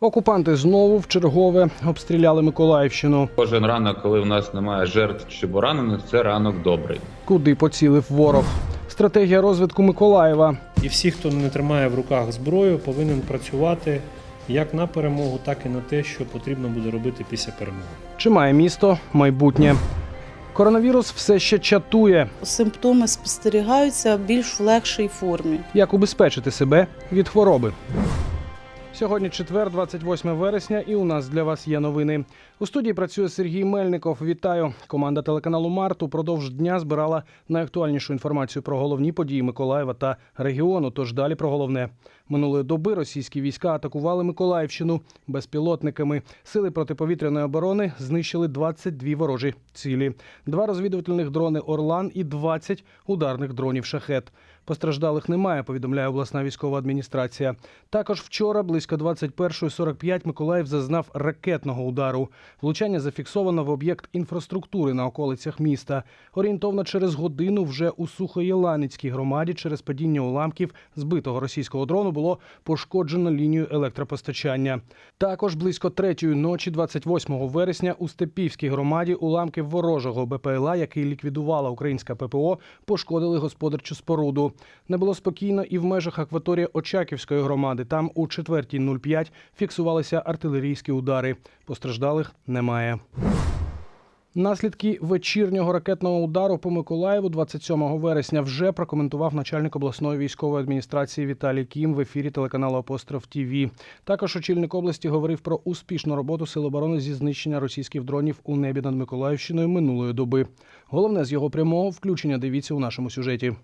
Окупанти знову в чергове обстріляли Миколаївщину. Кожен ранок, коли в нас немає жертв чи поранених, це ранок добрий. Куди поцілив ворог? Стратегія розвитку Миколаєва. І всі, хто не тримає в руках зброю, повинен працювати як на перемогу, так і на те, що потрібно буде робити після перемоги. Чи має місто майбутнє? Коронавірус все ще чатує. Симптоми спостерігаються в більш легшій формі. Як убезпечити себе від хвороби? Сьогодні четвер, 28 вересня, і у нас для вас є новини. У студії працює Сергій Мельников. Вітаю! Команда телеканалу Март упродовж дня збирала найактуальнішу інформацію про головні події Миколаєва та регіону. Тож далі про головне. Минулої доби російські війська атакували Миколаївщину безпілотниками. Сили протиповітряної оборони знищили 22 ворожі цілі, два розвідувальних дрони Орлан і 20 ударних дронів Шахет. Постраждалих немає, повідомляє обласна військова адміністрація. Також вчора, близько 21.45, Миколаїв зазнав ракетного удару. Влучання зафіксовано в об'єкт інфраструктури на околицях міста. Орієнтовно через годину вже у Сухоєланицькій громаді через падіння уламків збитого російського дрону було пошкоджено лінію електропостачання. Також близько третьої ночі, 28 вересня, у Степівській громаді уламки ворожого БПЛА, який ліквідувала українська ППО, пошкодили господарчу споруду. Не було спокійно і в межах акваторії Очаківської громади. Там у 4.05 фіксувалися артилерійські удари. Постраждалих немає. Наслідки вечірнього ракетного удару по Миколаєву 27 вересня вже прокоментував начальник обласної військової адміністрації Віталій Кім в ефірі телеканалу Апостроф ТІВІ. Також очільник області говорив про успішну роботу Сил оборони зі знищення російських дронів у небі над Миколаївщиною минулої доби. Головне з його прямого включення дивіться у нашому сюжеті.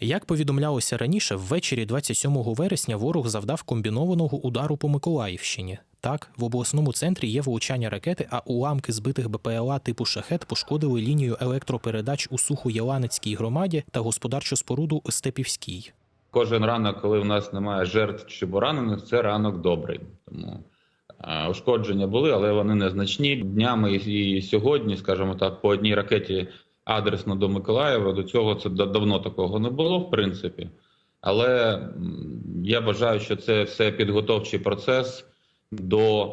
Як повідомлялося раніше, ввечері 27 вересня ворог завдав комбінованого удару по Миколаївщині. Так, в обласному центрі є влучання ракети, а уламки збитих БПЛА типу шахет пошкодили лінію електропередач у Сухоєланицькій громаді та господарчу споруду Степівській. Кожен ранок, коли в нас немає жертв чи поранених, це ранок добрий. Тому е, ушкодження були, але вони незначні. Днями і сьогодні, скажімо так, по одній ракеті адресно до Миколаєва. До цього це давно такого не було, в принципі. Але я вважаю, що це все підготовчий процес до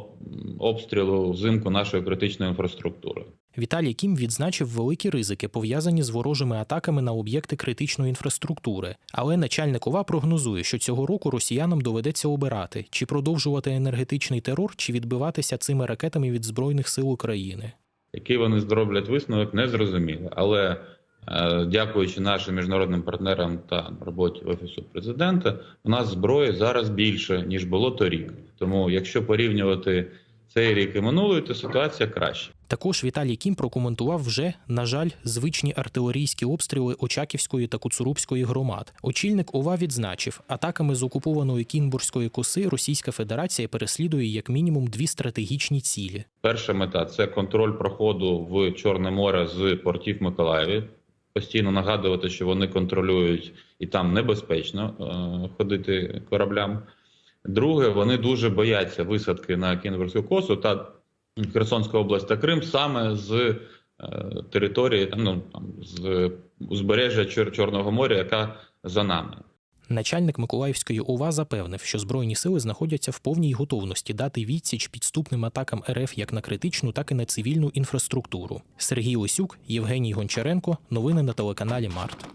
обстрілу взимку нашої критичної інфраструктури. Віталій Кім відзначив великі ризики, пов'язані з ворожими атаками на об'єкти критичної інфраструктури. Але начальник ОВА прогнозує, що цього року росіянам доведеться обирати, чи продовжувати енергетичний терор, чи відбиватися цими ракетами від збройних сил України. Який вони зроблять висновок, не зрозуміло. Але е, дякуючи нашим міжнародним партнерам та роботі офісу президента, у нас зброї зараз більше ніж було торік. Тому, якщо порівнювати цей рік і минулий, то ситуація краща. Також Віталій Кім прокоментував вже, на жаль, звичні артилерійські обстріли Очаківської та Куцурубської громад. Очільник ОВА відзначив, атаками з окупованої Кінбурзької коси Російська Федерація переслідує як мінімум дві стратегічні цілі. Перша мета це контроль проходу в Чорне море з портів Миколаєві. Постійно нагадувати, що вони контролюють і там небезпечно е, ходити кораблям. Друге, вони дуже бояться висадки на Кінбурзьку косу та Херсонська область та Крим саме з е, території ну, там, з узбережжя Чор- Чорного моря, яка за нами. Начальник Миколаївської ОВА запевнив, що збройні сили знаходяться в повній готовності дати відсіч підступним атакам РФ як на критичну, так і на цивільну інфраструктуру. Сергій Лисюк, Євгеній Гончаренко. Новини на телеканалі Март.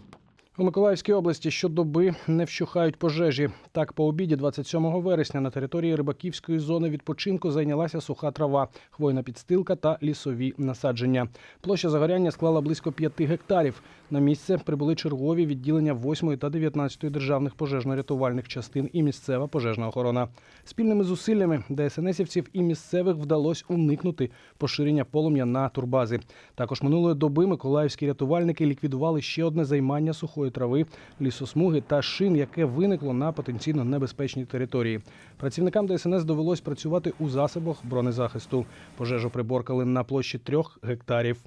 У Миколаївській області щодоби не вщухають пожежі. Так, по обіді 27 вересня на території рибаківської зони відпочинку зайнялася суха трава, хвойна підстилка та лісові насадження. Площа загоряння склала близько 5 гектарів. На місце прибули чергові відділення 8 та 19 державних пожежно-рятувальних частин і місцева пожежна охорона. Спільними зусиллями ДСНСівців і місцевих вдалося уникнути поширення полум'я на турбази. Також минулої доби миколаївські рятувальники ліквідували ще одне займання сухої трави, лісосмуги та шин, яке виникло на потенційно небезпечній території. Працівникам ДСНС довелось працювати у засобах бронезахисту. Пожежу приборкали на площі трьох гектарів.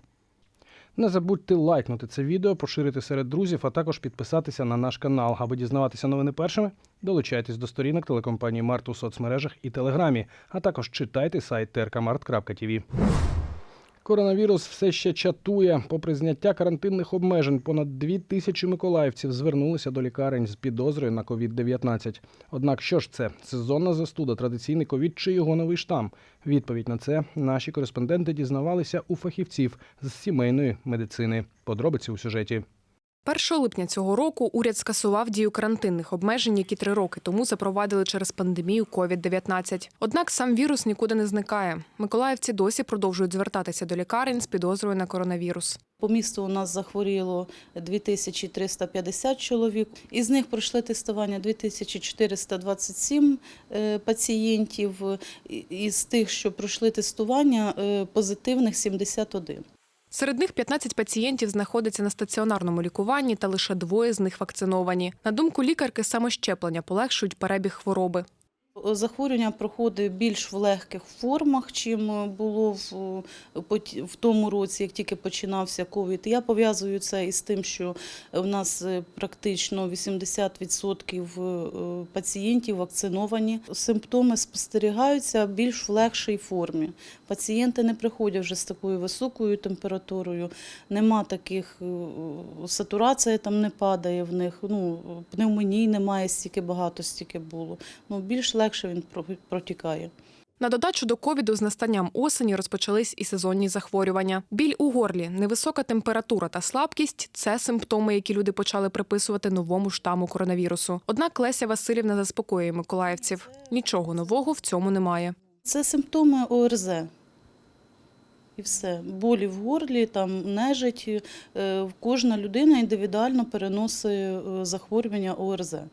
Не забудьте лайкнути це відео, поширити серед друзів, а також підписатися на наш канал. Аби дізнаватися новини першими, долучайтесь до сторінок телекомпанії Март у соцмережах і Телеграмі, а також читайте сайт trkmart.tv. Коронавірус все ще чатує. Попри зняття карантинних обмежень, понад дві тисячі миколаївців звернулися до лікарень з підозрою на COVID-19. Однак, що ж це? Сезонна застуда, традиційний ковід чи його новий штам? Відповідь на це наші кореспонденти дізнавалися у фахівців з сімейної медицини. Подробиці у сюжеті. 1 липня цього року уряд скасував дію карантинних обмежень, які три роки тому запровадили через пандемію COVID-19. Однак сам вірус нікуди не зникає. Миколаївці досі продовжують звертатися до лікарень з підозрою на коронавірус. По місту у нас захворіло 2350 чоловік. Із них пройшли тестування 2427 е, пацієнтів. Із тих, що пройшли тестування, е, позитивних 71. Серед них 15 пацієнтів знаходяться на стаціонарному лікуванні, та лише двоє з них вакциновані. На думку лікарки, саме щеплення полегшують перебіг хвороби. Захворювання проходить більш в легких формах, чим було в, в тому році, як тільки починався ковід. Я пов'язую це із тим, що в нас е, практично 80% е, пацієнтів вакциновані. Симптоми спостерігаються більш в легшій формі. Пацієнти не приходять вже з такою високою температурою, нема таких е, сатурація там не падає в них. Ну пневмоній немає стільки багато, стільки було. Ну більш легше він протікає. На додачу до ковіду з настанням осені розпочались і сезонні захворювання. Біль у горлі, невисока температура та слабкість це симптоми, які люди почали приписувати новому штаму коронавірусу. Однак Леся Васильівна заспокоює миколаївців. Нічого нового в цьому немає. Це симптоми ОРЗ. І все. Болі в горлі, там нежить. Е, Кожна людина індивідуально переносить е, захворювання ОРЗ. Е,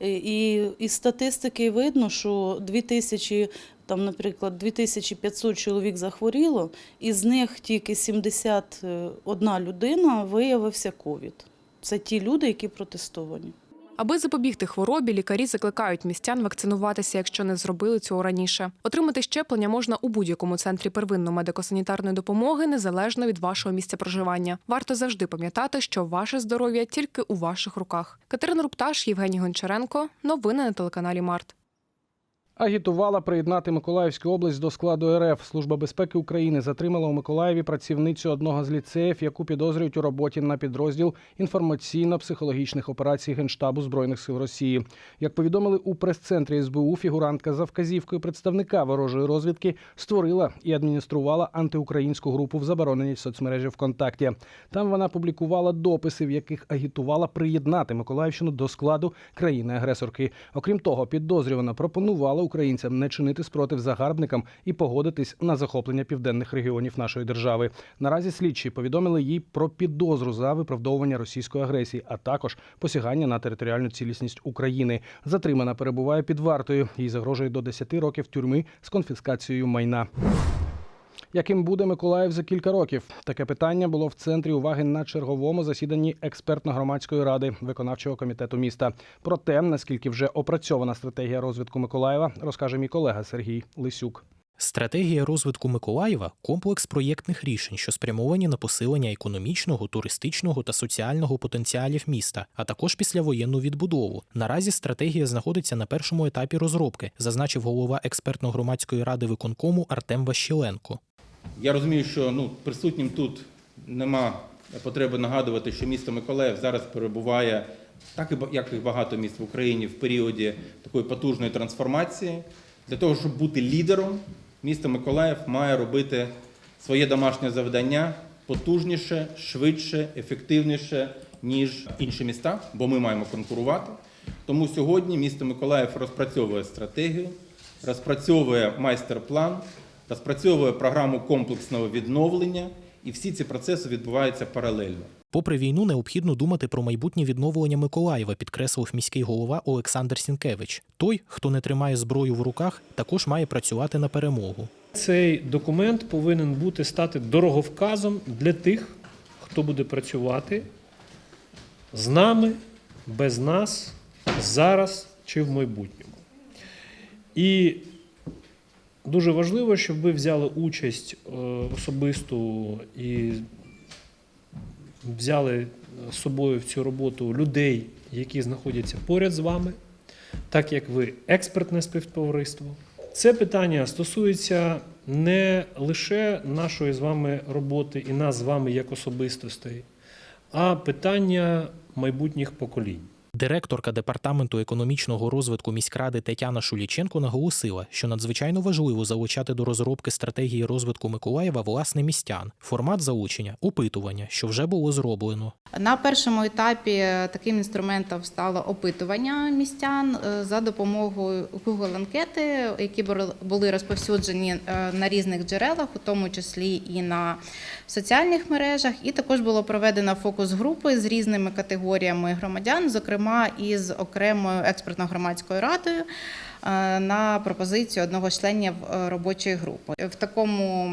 І із статистики видно, що 2000, там, наприклад, 2500 чоловік захворіло, із них тільки 71 людина виявився ковід. Це ті люди, які протестовані. Аби запобігти хворобі, лікарі закликають містян вакцинуватися, якщо не зробили цього раніше. Отримати щеплення можна у будь-якому центрі первинної медико-санітарної допомоги, незалежно від вашого місця проживання. Варто завжди пам'ятати, що ваше здоров'я тільки у ваших руках. Катерина Рупташ, Євгеній Гончаренко. Новини на телеканалі Март. Агітувала приєднати Миколаївську область до складу РФ. Служба безпеки України затримала у Миколаєві працівницю одного з ліцеїв, яку підозрюють у роботі на підрозділ інформаційно-психологічних операцій Генштабу збройних сил Росії. Як повідомили у прес-центрі СБУ, фігурантка за вказівкою представника ворожої розвідки створила і адмініструвала антиукраїнську групу в забороненій соцмережі ВКонтакті. Там вона публікувала дописи, в яких агітувала приєднати Миколаївщину до складу країни-агресорки. Окрім того, підозрювана пропонувала українцям не чинити спротив загарбникам і погодитись на захоплення південних регіонів нашої держави. Наразі слідчі повідомили їй про підозру за виправдовування російської агресії, а також посягання на територіальну цілісність України. Затримана перебуває під вартою. Їй загрожує до 10 років тюрми з конфіскацією майна. Яким буде Миколаїв за кілька років? Таке питання було в центрі уваги на черговому засіданні експертно-громадської ради виконавчого комітету міста. Про те, наскільки вже опрацьована стратегія розвитку Миколаєва, розкаже мій колега Сергій Лисюк. Стратегія розвитку Миколаєва комплекс проєктних рішень, що спрямовані на посилення економічного, туристичного та соціального потенціалів міста, а також післявоєнну відбудову. Наразі стратегія знаходиться на першому етапі розробки, зазначив голова експертно-громадської ради виконкому Артем Ващіленко. Я розумію, що ну, присутнім тут нема потреби нагадувати, що місто Миколаїв зараз перебуває, так як і багато міст в Україні, в періоді такої потужної трансформації. Для того, щоб бути лідером, місто Миколаїв має робити своє домашнє завдання потужніше, швидше, ефективніше, ніж інші міста, бо ми маємо конкурувати. Тому сьогодні місто Миколаїв розпрацьовує стратегію, розпрацьовує майстер-план, розпрацьовує програму комплексного відновлення, і всі ці процеси відбуваються паралельно. Попри війну, необхідно думати про майбутнє відновлення Миколаєва, підкреслив міський голова Олександр Сінкевич. Той, хто не тримає зброю в руках, також має працювати на перемогу. Цей документ повинен бути стати дороговказом для тих, хто буде працювати з нами, без нас, зараз чи в майбутньому. І дуже важливо, щоб ви взяли участь е, особисту і взяли з собою в цю роботу людей, які знаходяться поряд з вами, так як ви експертне співтовариство. Це питання стосується не лише нашої з вами роботи і нас з вами як особистостей, а питання майбутніх поколінь. Директорка департаменту економічного розвитку міськради Тетяна Шуліченко наголосила, що надзвичайно важливо залучати до розробки стратегії розвитку Миколаєва власне містян. Формат залучення опитування, що вже було зроблено. На першому етапі е, таким інструментом стало опитування містян е, за допомогою Google анкети, які були- розповсюджені е, на різних джерелах, у тому числі і на соціальних мережах. І також було проведено фокус групи з різними категоріями громадян, зокрема із окремою експертно-громадською радою. Е, На пропозицію одного з членів е, робочої групи в такому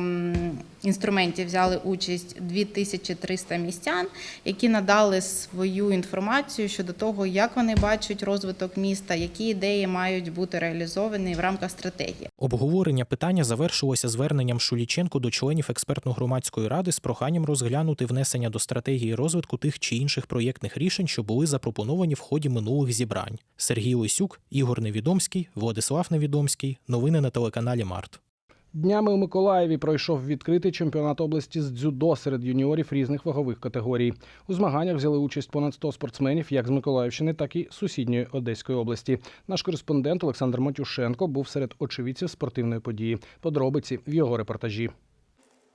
інструменті взяли участь 2300 містян, які надали свою інформацію щодо того, як вони бачать розвиток міста, які ідеї мають бути реалізовані в рамках стратегії. Обговорення питання завершилося зверненням Шуліченко до членів експертно-громадської ради з проханням розглянути внесення до стратегії розвитку тих чи інших проєктних рішень, що були запропоновані в ході минулих зібрань. Сергій Лисюк, Ігор Невідомський, Владислав Невідомський. Новини на телеканалі Март. Днями у Миколаєві пройшов відкритий чемпіонат області з дзюдо серед юніорів різних вагових категорій. У змаганнях взяли участь понад 100 спортсменів як з Миколаївщини, так і сусідньої Одеської області. Наш кореспондент Олександр Матюшенко був серед очевидців спортивної події. Подробиці в його репортажі.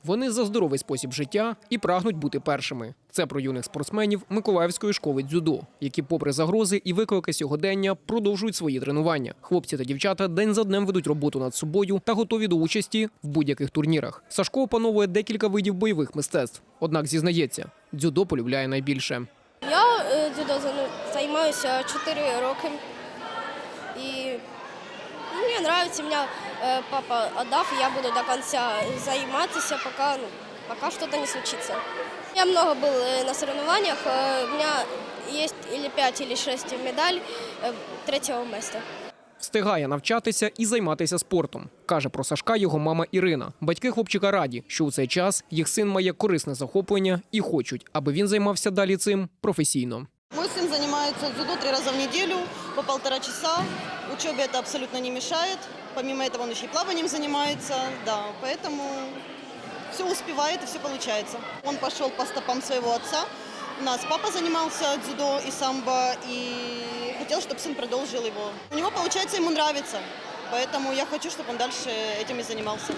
Вони за здоровий спосіб життя і прагнуть бути першими. Це про юних спортсменів Миколаївської школи дзюдо, які, попри загрози і виклики сьогодення, продовжують свої тренування. Хлопці та дівчата день за днем ведуть роботу над собою та готові до участі в будь-яких турнірах. Сашко опановує декілька видів бойових мистецтв. Однак зізнається, дзюдо полюбляє найбільше. Я е, дзюдо займаюся- займаюся 4 роки. І ну, мені подобається, мене е, папа віддав, і я буду до кінця займатися, поки, ну, поки щось не случится. Я много был э, на соревнованиях, э, у меня есть или 5, или 6 медаль э, третьего места. Встигає навчатися і займатися спортом, каже про Сашка його мама Ірина. Батьки хлопчика раді, що у цей час їх син має корисне захоплення і хочуть, аби він займався далі цим професійно. Занимается дзюдо три раза в неделю по полтора часа. Учебе это абсолютно не мешает. Помимо этого он еще и плаванием занимается. Да, поэтому все успевает и все получается. Он пошел по стопам своего отца. У нас папа занимался дзюдо и самбо, и хотел, чтобы сын продолжил его. У него, получается, ему нравится. Поэтому я хочу, чтобы он дальше этим и занимался.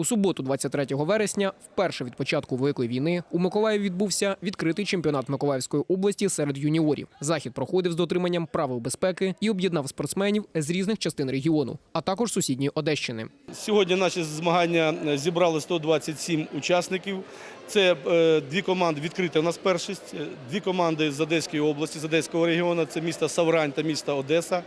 У суботу, 23 вересня, вперше від початку Великої війни, у Миколаєві відбувся відкритий чемпіонат Миколаївської області серед юніорів. Захід проходив з дотриманням правил безпеки і об'єднав спортсменів з різних частин регіону, а також сусідньої Одещини. Сьогодні наші змагання зібрали 127 учасників. Це е, дві команди відкрита у нас першість. е, Дві команди з Одеської області, з Одеського регіону. Це місто Саврань та місто Одеса.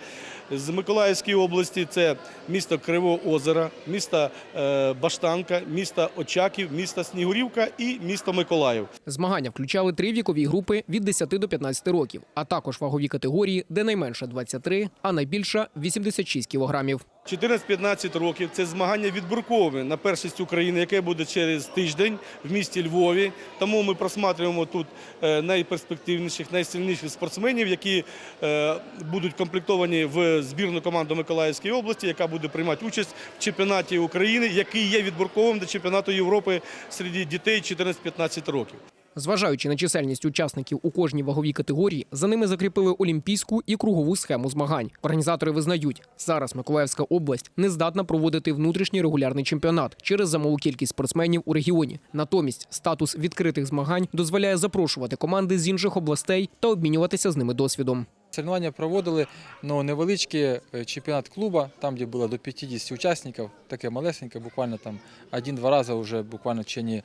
З Миколаївської області це місто Кривого Озера, місто е, Баштанка, місто Очаків, місто Снігурівка і місто Миколаїв. Змагання включали три вікові групи від 10 до 15 років, а також вагові категорії, де найменша 23, а найбільша 86 кілограмів. 14-15 років це змагання відбіркове на першість України, яке буде через тиждень в місті Львові. Тому ми просматриваємо тут е, найперспективніших, найсильніших спортсменів, які е, будуть комплектовані в збірну команду Миколаївської області, яка буде приймати участь в чемпіонаті України, який є відбурковим до чемпіонату Європи серед дітей 14-15 років. Зважаючи на чисельність учасників у кожній ваговій категорії, за ними закріпили олімпійську і кругову схему змагань. Організатори визнають, зараз Миколаївська область не здатна проводити внутрішній регулярний чемпіонат через замалу кількість спортсменів у регіоні. Натомість статус відкритих змагань дозволяє запрошувати команди з інших областей та обмінюватися з ними досвідом. Соревнования проводили ну, невеличкий е, чемпіонат клуба, там, де було до 50 учасників, таке малесеньке, буквально там один-два рази вже буквально в течение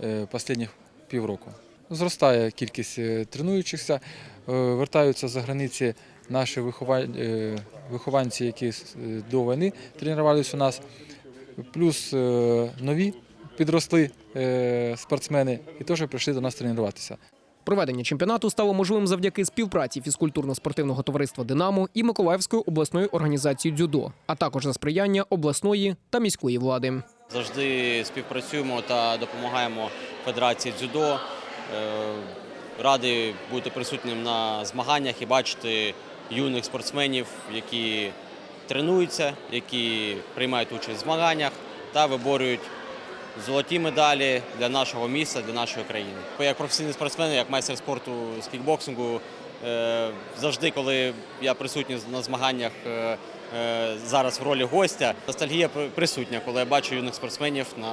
е, останніх півроку. Зростає кількість е, тренуючихся, е, вертаються за границі наші е, вихованці, які до війни тренувалися у нас, плюс нові підросли спортсмени і теж прийшли до нас тренуватися. Проведення чемпіонату стало можливим завдяки співпраці фізкультурно-спортивного товариства Динамо і Миколаївської обласної організації дзюдо, а також за сприяння обласної та міської влади. Завжди співпрацюємо та допомагаємо Федерації дзюдо. Е, Радий бути присутнім на змаганнях і бачити юних спортсменів, які тренуються, які приймають участь в змаганнях. та виборюють золоті медалі для нашого міста, для нашої країни. Як професійний спортсмен, як майстер спорту з кікбоксингу, завжди, коли я присутній на змаганнях е, е, зараз в ролі гостя, ностальгія присутня, коли я бачу юних спортсменів на,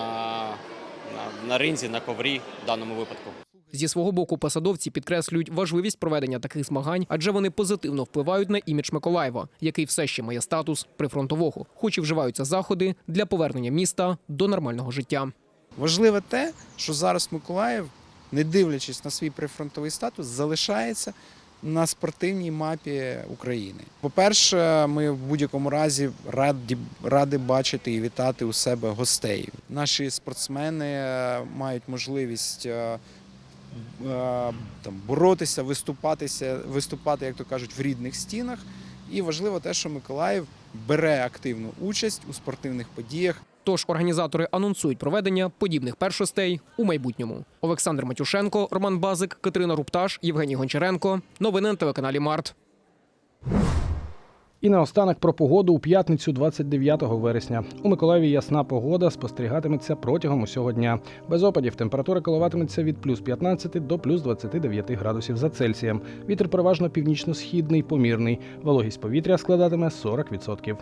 на, на ринзі, на коврі в даному випадку. Зі свого боку посадовці підкреслюють важливість проведення таких змагань, адже вони позитивно впливають на імідж Миколаєва, який все ще має статус прифронтового, хоч і вживаються заходи для повернення міста до нормального життя. Важливе те, що зараз Миколаїв, не дивлячись на свій прифронтовий статус, залишається на спортивній мапі України. По-перше, ми в будь-якому разі раді, раді бачити і вітати у себе гостей. Наші спортсмени е, мають можливість е, е, там, боротися, виступатися, виступати, як то кажуть, в рідних стінах. І важливо те, що Миколаїв бере активну участь у спортивних подіях. Тож організатори анонсують проведення подібних першостей у майбутньому. Олександр Матюшенко, Роман Базик, Катерина Рупташ, Євгеній Гончаренко. Новини на телеканалі Март. І наостанок про погоду у п'ятницю 29 вересня. У Миколаєві ясна погода спостерігатиметься протягом усього дня. Без опадів температура коливатиметься від плюс 15 до плюс 29 градусів за Цельсієм. Вітер переважно північно-східний, помірний. Вологість повітря складатиме 40%.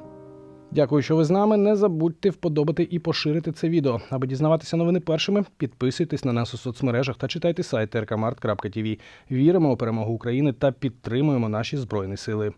Дякую, що ви з нами. Не забудьте вподобати і поширити це відео. Аби дізнаватися новини першими, підписуйтесь на нас у соцмережах та читайте сайт rkmart.tv. Віримо у перемогу України та підтримуємо наші збройні сили.